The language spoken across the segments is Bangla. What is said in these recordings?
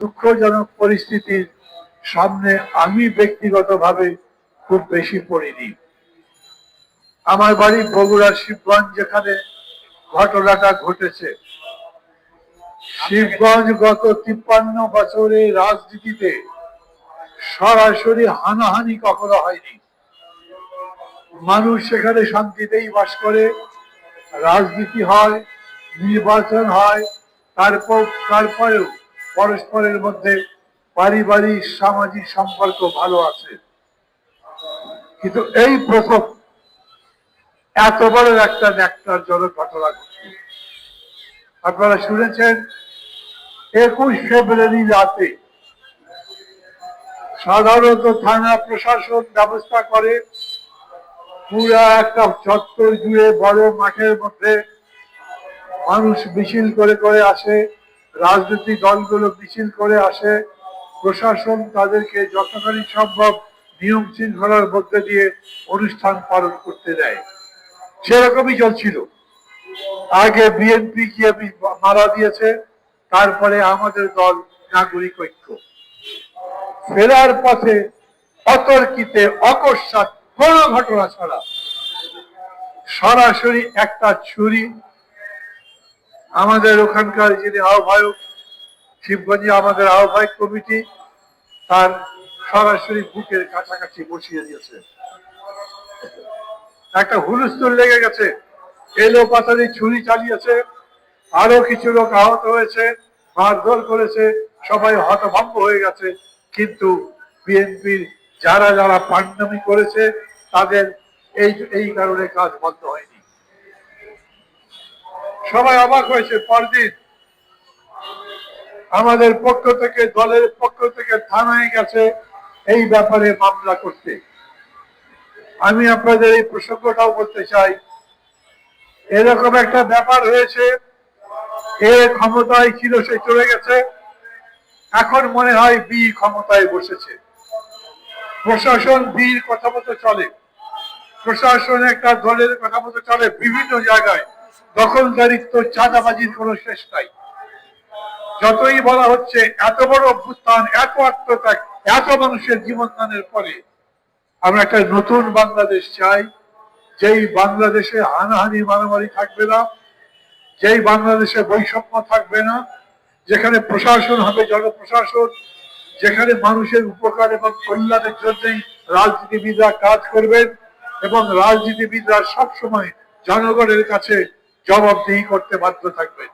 দুঃখজনক পরিস্থিতির সামনে আমি ব্যক্তিগতভাবে খুব বেশি পড়িনি। আমার বাড়ি বগুড়ার শিবগঞ্জ, যেখানে ঘটনাটা ঘটেছে। শিবগঞ্জ গত তিপ্পান্ন বছরে রাজনীতিতে সরাসরি হানাহানি কখনো হয়নি। মানুষ সেখানে শান্তিতেই বাস করে, রাজনীতি হয়, নির্বাচন হয়, তারপর তারপরেও পরস্পরের মধ্যে পারিবারিক, সামাজিক সম্পর্ক ভালো আছে। কিন্তু এই প্রথম এত বড় একটা ন্যাক্তার জনক ঘটনা ঘটছে আপনারা শুনেছেন, একুশ ফেব্রুয়ারি রাতে সাধারণত থানা প্রশাসন ব্যবস্থা করে, পুরা একটা চত্বর জুড়ে বড় মাঠের মধ্যে মানুষ মিছিল করে করে আসে। রাজনৈতিক দলগুলো মিছিল করে আসে। প্রশাসন তাদেরকে যতখানি সম্ভব নিয়ম শৃঙ্খলার মধ্যে দিয়ে অনুষ্ঠান পালন করতে দেয়। সেরকমই চলছিল। আগে বিএনপি গিয়ে মারা দিয়েছে, তারপরে আমাদের দল নাগরিক ঐক্য। ফেরার পথে অতর্কিতে অকস্মাৎ কোন ঘটনা ছাড়া সরাসরি একটা ছুরি আমাদের ওখানকার যিনি আহ্বায়ক, শিবগঞ্জে আমাদের আহ্বায়ক কমিটি, তার সরাসরি বুকের কাছাকাছি বসিয়ে দিয়েছে। একটা হুলস্থুল লেগে গেছে। এলো পাতারি ছুরি চালিয়েছে, আরও কিছু লোক আহত হয়েছে, মারধর করেছে, সবাই হতভম্ব হয়ে গেছে। কিন্তু বিএনপির যারা যারা পান্ডামি করেছে, তাদের এই এই কারণে কাজ বন্ধ হয়নি। সবাই অবাক হয়েছে, পরদিন আমাদের পক্ষ থেকে, দলের পক্ষ থেকে থানায় গেছে এই ব্যাপারে মামলা করতে। আমি আপনাদের এই প্রসঙ্গটাও বলতে চাই। এরকম একটা ব্যাপার হয়েছে, এ ক্ষমতায় ছিল, সে চলে গেছে। এখন মনে হয় বি ক্ষমতায় বসেছে। প্রশাসন বীর কথা মতো চলে। প্রশাসন একটা দলের কথা মতো চলে, বিভিন্ন জায়গায়। দখলদারিত্ব চাঁদাবাজির শেষ নাই। যতই বলা হচ্ছে, এত বড় অভ্যুত্থান, এত আত্মত্যাগ, এত মানুষের জীবন দানের পরে আমরা একটা নতুন বাংলাদেশ চাই, যেই বাংলাদেশে হানাহানি মারামারি থাকবে না, যেই বাংলাদেশে বৈষম্য থাকবে না, যেখানে প্রশাসন হবে জনপ্রশাসন, যেখানে মানুষের উপকার এবং কল্যাণের জন্যই রাজনীতিবিদরা কাজ করবেন এবং রাজনীতিবিদরা সবসময় জনগণের কাছে জবাবদিহি করতে বাধ্য থাকবেন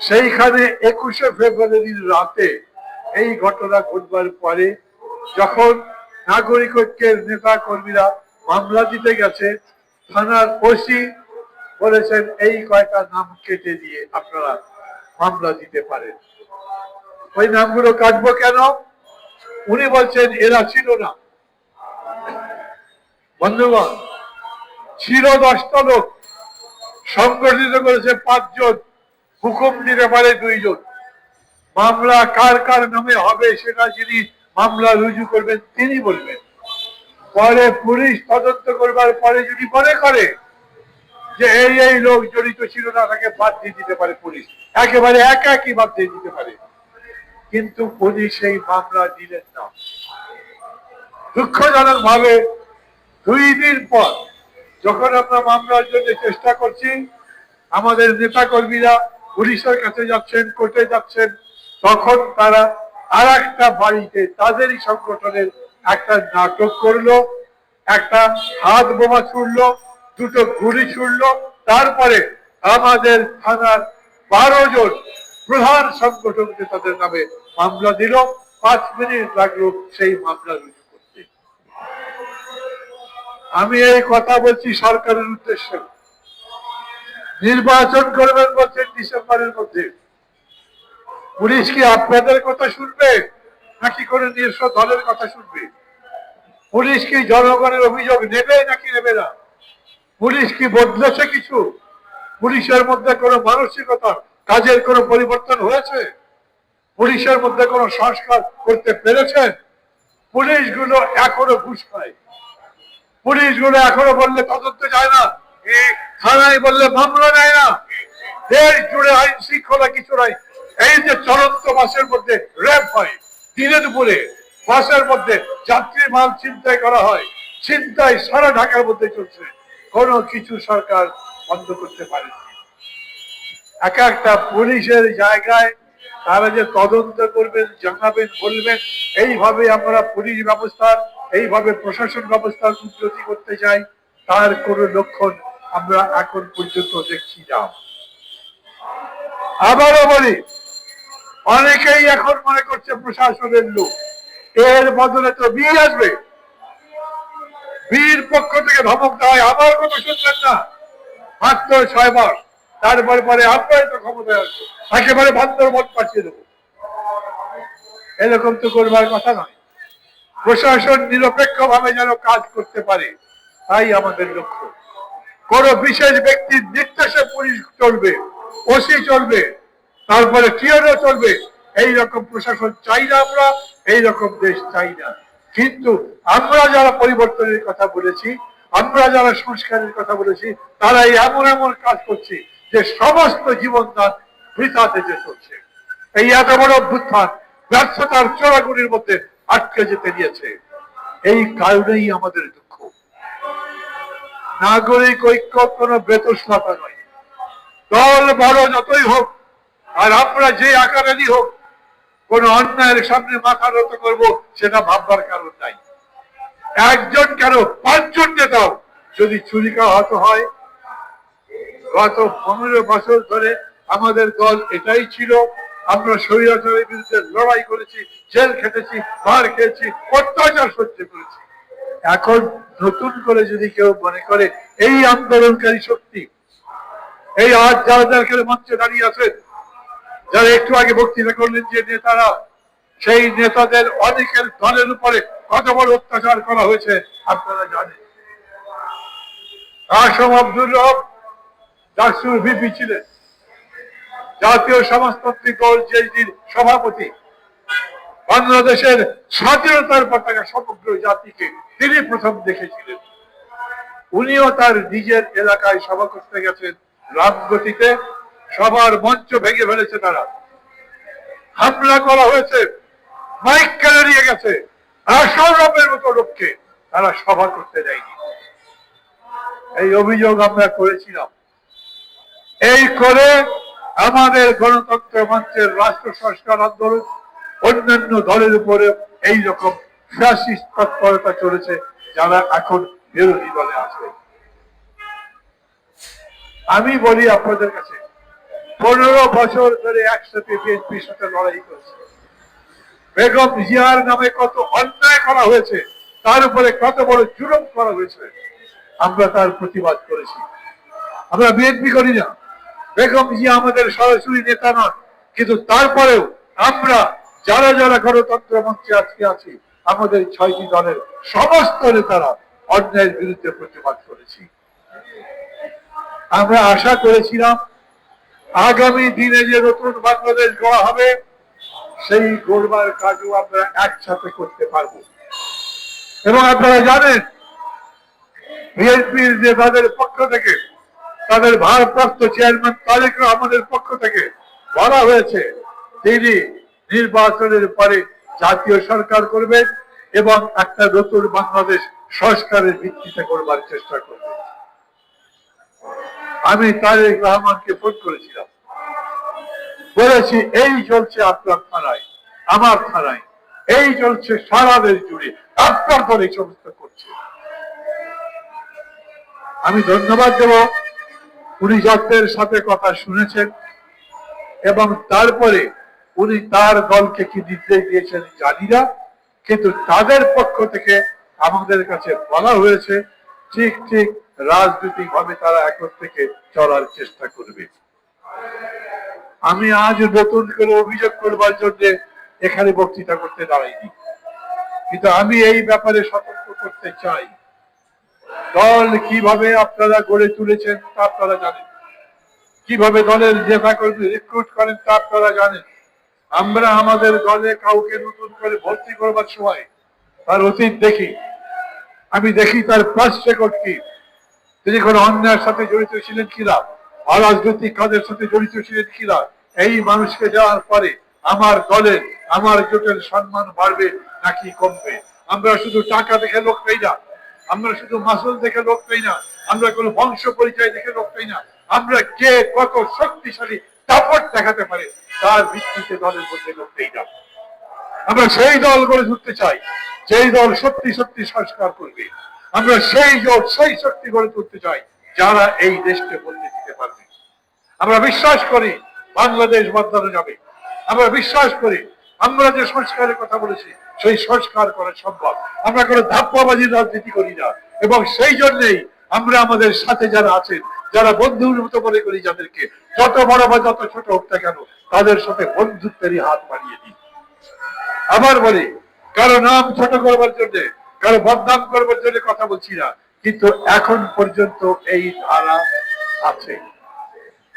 সেইখানে একুশে ফেব্রুয়ারির রাতে এই ঘটনা ঘটবার পরে যখন নাগরিক ঐক্যের নেতা কর্মীরা মামলা দিতে গেছে, থানার ওসি বলেছেন, এই কয়টা নাম কেটে দিয়ে আপনারা মামলা দিতে পারেন। ওই নামগুলো কাটবো কেন? উনি বলছেন, এরা ছিল না। বন্ধুগণ, ছিল দশটা লোক। সংগঠিত করেছে পাঁচজন, হুকুম দিতে পারে দুইজন। মামলা কার কার নামে হবে সেটা যিনি মামলা রুজু করবেন, তিনি বলবেন। পরে পুলিশ তদন্ত করবার পরে যদি মনে করে যে এই এই লোক জড়িত ছিল না, তাকে বাদ দিয়ে দিতে পারে পুলিশ। একেবারে একা একই বাদ দিয়ে দিতে পারে। কিন্তু পুলিশ এই মামলা দিলেন না। দুঃখজনক ভাবে দুই দিন পর যখন আমরা মামলার জন্য চেষ্টা করছি, আমাদের নেতা কর্মীরা পুলিশের কাছে যাচ্ছেন, কোর্টে যাচ্ছেন, তখন তারা আর একটা বাড়িতে তাদেরই সংগঠনের একটা নাটক করল, একটা হাত বোমা ছুড়লো, দুটো গুলি ছুড়লো, তারপরে আমাদের থানার বারো জন প্রধান সংগঠন নেতাদের নামে মামলা দিল। পাঁচ মিনিট লাগল সেই মামলা আমি এই কথা বলছি সরকারের উদ্দেশ্যে। নির্বাচন করবেন বলছেন ডিসেম্বরের মধ্যে। পুলিশ কি আপনাদের কথা শুনবে, নাকি কোনো নিজস্ব দলের কথা শুনবে? পুলিশ কি জনগণের অভিযোগ নেবে, নাকি নেবে না? পুলিশ কি বদলেছে কিছু? পুলিশের মধ্যে কোনো মানসিকতা, কাজের কোনো পরিবর্তন হয়েছে? পুলিশের মধ্যে কোনো সংস্কার করতে পেরেছেন? পুলিশগুলো এখনও ঘুষ খায়। পুলিশগুলো এখনও বললে তদন্ত যায় না। থানায় বললে মামলা নেয় না। দেশ জুড়ে আইন শৃঙ্খলা কিছু নাই। এই যে চলন্ত বাসের মধ্যে র্যাপ হয়, দিনে দুপুরে বাসের মধ্যে যাত্রী মাল চিন্তায় করা হয় চিন্তায় সারা ঢাকার মধ্যে চলছে। কোনো কিছু সরকার বন্ধ করতে পারেনি। এক একটা পুলিশের জায়গায় তারা যে তদন্ত করবেন, জানাবেন, বলবেন, এইভাবে আমরা পুলিশ ব্যবস্থার এইভাবে প্রশাসন ব্যবস্থার উন্নতি করতে চাই, তার কোনো লক্ষণ আমরা এখন পর্যন্ত দেখছি না। আবারও বলি, অনেকেই এখন মনে করছে প্রশাসনের লোক। এর বদলে তো বীর আসবে। বীর পক্ষ থেকে ধমক দেওয়া হয় আমার কথা শুনছেন না। মাত্র ছয় মাস, তারপরে পরে আমরাই তো ক্ষমতায় আসব। একেবারে বান্দর মত পাঠিয়ে দেবো। এরকম তো করবার কথা নয়। প্রশাসন নিরপেক্ষ ভাবে যেন কাজ করতে পারে, তাই আমাদের লক্ষ্য। কোন বিশেষ ব্যক্তির নির্দেশে পুলিশ চলবে, ওসি চলবে, তারপরে টিওরও চলবে এই রকম প্রশাসন চাই না আমরা এই রকম দেশ চাই না। কিন্তু আমরা যারা পরিবর্তনের কথা বলেছি, আমরা যারা সংস্কারের কথা বলেছি তারা এমন এমন কাজ করছে যে সমস্ত জীবনদান বৃথাতে যে চলছে। এই এত বড় অভ্যুত্থান, ব্যর্থতার চোরাগুলির মধ্যে আটকে যেতে দিয়েছে। এই কারণেই আমাদের দুঃখ। নাগরিক ঐক্য কোনো বেতসলতা নয়। দল বড় যতই হোক, আর আমরা যে আকারেরই হোক, কোন অন্যায়ের সামনে মাথা নত করব সেটা ভাববার কারণ নাই। একজন কেন পাঁচজন নেতাও যদি ছুরিকা হত হয়? গত পনেরো বছর ধরে আমাদের দল এটাই ছিল। আমরা স্বৈরাচারের বিরুদ্ধে লড়াই করেছি, জেল খেটেছি, মার খেয়েছি, অত্যাচার সহ্য করেছি। এখন নতুন করে যদি কেউ মনে করে, এই আন্দোলনকারী শক্তি, এই আজ যারা যারা কেউ মঞ্চে দাঁড়িয়ে আছেন, যারা একটু আগে বক্তৃতা করলেন যে নেতারা, সেই নেতাদের অনেকের দলের উপরে কত বড় অত্যাচার করা হয়েছে, আপনারা জানেন। আসম আব্দুর রব, ডাকসুর ভিপি ছিলেন। জাতীয় সমাজতান্ত্রিক দল জেডির সভাপতি। বাংলাদেশের স্বাধীনতার পতাকা সমগ্র জাতিকে তিনি প্রথম দেখেছিলেন। উনিও তার নিজের এলাকায় সভা করতে গেছেন রামগতিতে। সবার মঞ্চ ভেঙে ফেলেছে তারা। হামলা করা হয়েছে, মাইক কেড়ে গেছে আশরফের মতো লোককে তারা সভা করতে দেয়নি। এই অভিযোগ আমরা করেছিলাম। এই করে আমাদের গণতন্ত্র মঞ্চের রাষ্ট্র সংস্কার আন্দোলন অন্যান্য দলের উপরে এই রকম তৎপরতা চলেছে, যারা এখন বিরোধী দলে আছে। আমি বলি আপনাদের কাছে, পনেরো বছর ধরে একসাথে বিএনপির সাথে লড়াই করেছে। বেগম জিয়ার নামে কত অন্যায় করা হয়েছে, তার উপরে কত বড় জুলুম করা হয়েছে, আমরা তার প্রতিবাদ করেছি। আমরা বিএনপি করি না। বেগম জিয়া আমাদের সরাসরি নেতা নন, কিন্তু তারপরেও আমরা যারা যারা গণতন্ত্র মঞ্চে আজকে আছি, আমাদের ছয়টি দলের সমস্ত নেতারা অন্যায়ের বিরুদ্ধে প্রতিবাদ করেছি। আমরা আশা করেছিলাম আগামী দিনে যে নতুন বাংলাদেশ গড়া হবে, সেই গড়বার কাজও আমরা একসাথে করতে পারব। এবং আপনারা জানেন, বিএনপির যে তাদের পক্ষ থেকে তাদের ভারপ্রাপ্ত চেয়ারম্যান তারেক রহমানের পক্ষ থেকে বলা হয়েছে, তিনি নির্বাচনের পরে জাতীয় সরকার করবেন এবং একটা নতুন বাংলাদেশ সংস্কারের ভিত্তিতে করবার চেষ্টা করবেন আমি তারেক রহমানকে ফোন করেছিলাম। বলেছি, এই চলছে আপনার থানায়, আমার থানায়, এই চলছে সারা দেশ জুড়ে, আপনার এই সমস্ত করছে। আমি ধন্যবাদ দেব। যত্নের সাথে কথা শুনেছেন এবং তারপরে উনি তার দলকে কি নির্দেশ দিয়েছেন জানি না, কিন্তু তাদের পক্ষ থেকে আমাদের কাছে বলা হয়েছে, ঠিক ঠিক রাজনৈতিক ভাবে তারা এখন থেকে চলার চেষ্টা করবে। আমি আজ নতুন করে অভিযোগ করবার জন্য এখানে বক্তৃতা করতে দাঁড়াইনি। কিন্তু আমি এই ব্যাপারে সতর্ক করতে চাই। দল কীভাবে আপনারা গড়ে তুলেছেন তা আপনারা জানেন। কীভাবে দলের নেতা কর্মী রিক্রুট করেন তা আপনারা জানেন। আমরা আমাদের দলে কাউকে নতুন করে ভর্তি করবার সময় তার অতীত দেখি। আমি দেখি তার পাস রেকর্ড কি। তিনি কোনো অন্যায়ের সাথে জড়িত ছিলেন কিনা? অরাজনৈতিক কাজের সাথে জড়িত ছিলেন কিনা? এই মানুষকে যাওয়ার পরে আমার দলের আমার জোটের সম্মান বাড়বে নাকি কমবে? আমরা শুধু টাকা দেখে লোক পাই না আমরা শুধু মাসুল দেখে লোক পাই না, আমরা কোনো বংশ পরিচয় দেখে লোক পাই না, আমরা কে কত শক্তিশালী দাপট দেখাতে পারে, তার ভিত্তিতে দলের মধ্যে লোক পেই না। আমরা সেই দল গড়ে তুলতে চাই, যেই দল সত্যি সত্যি সংস্কার করবে। আমরা সেই জোট সেই শক্তি গড়ে তুলতে চাই, যারা এই দেশকে বদলে দিতে পারবে। আমরা বিশ্বাস করি বাংলাদেশ বদলানো যাবে। আমরা বিশ্বাস করি আমরা যে সংস্কারের কথা বলেছি। সেই সংস্কার করা সম্ভব। আমরা কোনো ধাপ্পাবাজির রাজনীতি করি না। এবং সেই জন্যই আমরা আমাদের সাথে যারা আছেন, যারা বন্ধুর মতো মনে করি যাদেরকে, যত বড় বা যত ছোট হোক না কেন, তাদের সাথে বন্ধুত্বেরই হাত বাড়িয়ে দিই। আবার বলি, কারও নাম ছোট করবার জন্য, কারও বদনাম করবার জন্য কথা বলছি না, কিন্তু এখন পর্যন্ত এই ধারা আছে।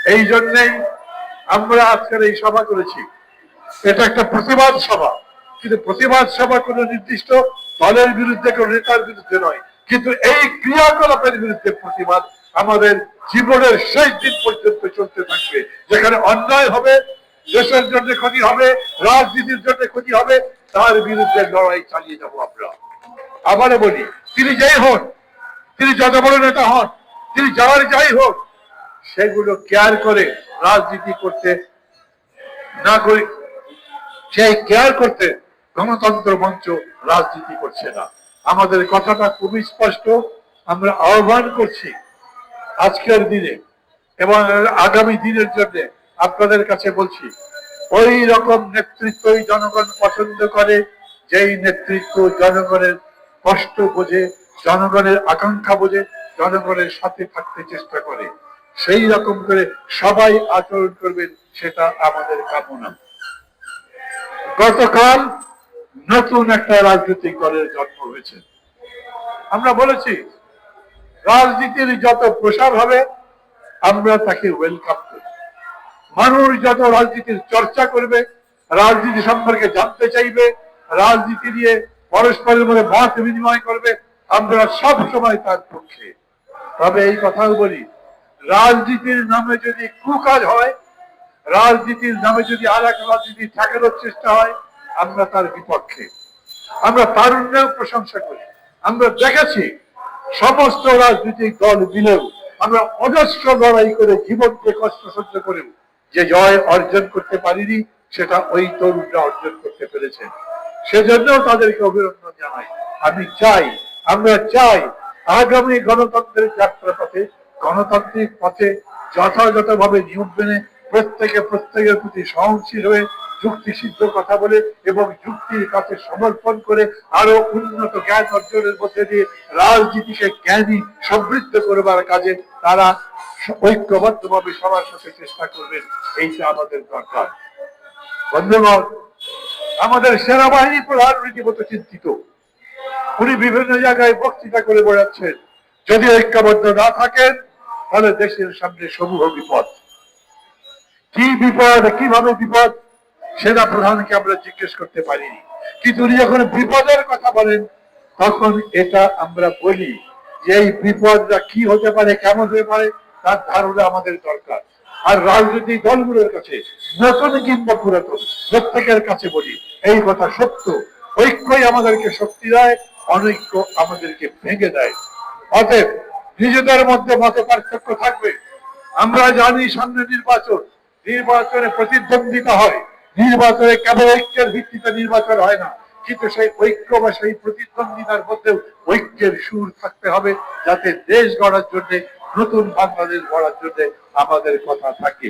এই জন্যই আমরা আজকের এই সভা করেছি। এটা একটা প্রতিবাদ সভা। কিন্তু প্রতিবাদ সভা কোনো নির্দিষ্ট দলের বিরুদ্ধে, কোনো নেতার বিরুদ্ধে নয়। কিন্তু এই ক্রিয়াকলাপের বিরুদ্ধে প্রতিবাদ আমাদের জীবনের শেষ দিন পর্যন্ত চলতে থাকবে। যেখানে অন্যায় হবে, দেশের জন্য ক্ষতি হবে, রাজনীতির জন্য ক্ষতি হবে, তার বিরুদ্ধে লড়াই চালিয়ে যাব আমরা। আবারও বলি, তিনি যেই হন তিনি যত বড় নেতা হন, তিনি যার যাই হোক, সেগুলো কেয়ার করে রাজনীতি করতে না করে, সেই কেয়ার করতে গণতন্ত্র মঞ্চ রাজনীতি করছে না। আমাদের কথাটা খুবই স্পষ্ট, আমরা আহ্বান করছি আজকের দিনে এবং আগামী দিনের জন্য আপনাদের কাছে বলছি, ওই রকম নেতৃত্বই জনগণ পছন্দ করে, যেই নেতৃত্ব জনগণের কষ্ট বোঝে, জনগণের আকাঙ্ক্ষা বোঝে, জনগণের সাথে থাকতে চেষ্টা করে। সেই রকম করে সবাই আচরণ করবেন, সেটা আমাদের কামনা। গতকাল নতুন একটা রাজনৈতিক দলের জন্ম হয়েছে। আমরা বলেছি, রাজনীতির যত প্রসার হবে, আমরা তাকে ওয়েলকাম করি মানুষ যত রাজনীতির চর্চা করবে, রাজনীতি সম্পর্কে জানতে চাইবে, রাজনীতি নিয়ে পরস্পরের মধ্যে মত বিনিময় করবে, আমরা সব সময় তার পক্ষে। তবে এই কথাও বলি, রাজনীতির নামে যদি কুকাজ হয়, রাজনীতির নামে যদি আর এক রাজনীতি ঠেকানোর চেষ্টা হয়, আমরা তার বিপক্ষে। আমরা তারুণ্যের প্রশংসা করি। আমরা দেখেছি সমস্ত রাজনৈতিক দল মিলেও আমরা অজস্র লড়াই করে জীবনকে কষ্ট সহ্য করেও যে জয় অর্জন করতে পারিনি, সেটা ওই তরুণরা অর্জন করতে পেরেছে। সেজন্য তাদেরকে অভিনন্দন জানাই। আমি চাই, আমরা চাই আগামী গণতন্ত্রের যাত্রা পথে গণতান্ত্রিক পথে যথাযথভাবে নিয়ম মেনে প্রত্যেকে প্রত্যেকের প্রতি সহনশীল হয়ে যুক্তি সিদ্ধ কথা বলে এবং যুক্তির কাছে সমর্পণ করে আরও উন্নত জ্ঞান অর্জনের মধ্যে দিয়ে রাজনীতিকে জ্ঞানী সমৃদ্ধ করবার কাজে তারা ঐক্যবদ্ধভাবে সবার সাথে চেষ্টা করবেন। এইটা আমাদের দরকার। বন্ধুগণ, আমাদের সেনাবাহিনী প্রধান রীতিমতো চিন্তিত। উনি বিভিন্ন জায়গায় বক্তৃতা করে বেড়াচ্ছেন। যদি ঐক্যবদ্ধ না থাকেন, তাহলে দেশের সামনে সমূহ বিপদ। কি বিপদ, কীভাবে বিপদ? সেনা প্রধানকে আমরা জিজ্ঞেস করতে পারিনি। কিন্তু উনি যখন বিপদের কথা বলেন, তখন এটা আমরা বলি যে এই বিপদটা কি হতে পারে, কেমন হতে পারে, তার ধারণা আমাদের দরকার। আর রাজনৈতিক দলগুলোর কাছে, নতুন কিংবা পুরাতন, প্রত্যেকের কাছে বলি, এই কথা সত্য। ঐক্যই আমাদেরকে শক্তি দেয়, অনৈক্য আমাদেরকে ভেঙে দেয়। অতএব নিজেদের মধ্যে মত পার্থক্য থাকবে। আমরা জানি সামনে নির্বাচন, নির্বাচনে প্রতিদ্বন্দ্বিতা হয়। নির্বাচনে কেবল ঐক্যের ভিত্তিতে নির্বাচন হয় না? কিন্তু সেই ঐক্য বা সেই প্রতিদ্বন্দ্বিতার মধ্যেও ঐক্যের সুর থাকতে হবে যাতে দেশ গড়ার জন্য, নতুন বাংলাদেশ গড়ার জন্য আমাদের কথা থাকে।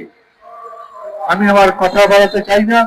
আমি আমার কথা বাড়াতে চাই না।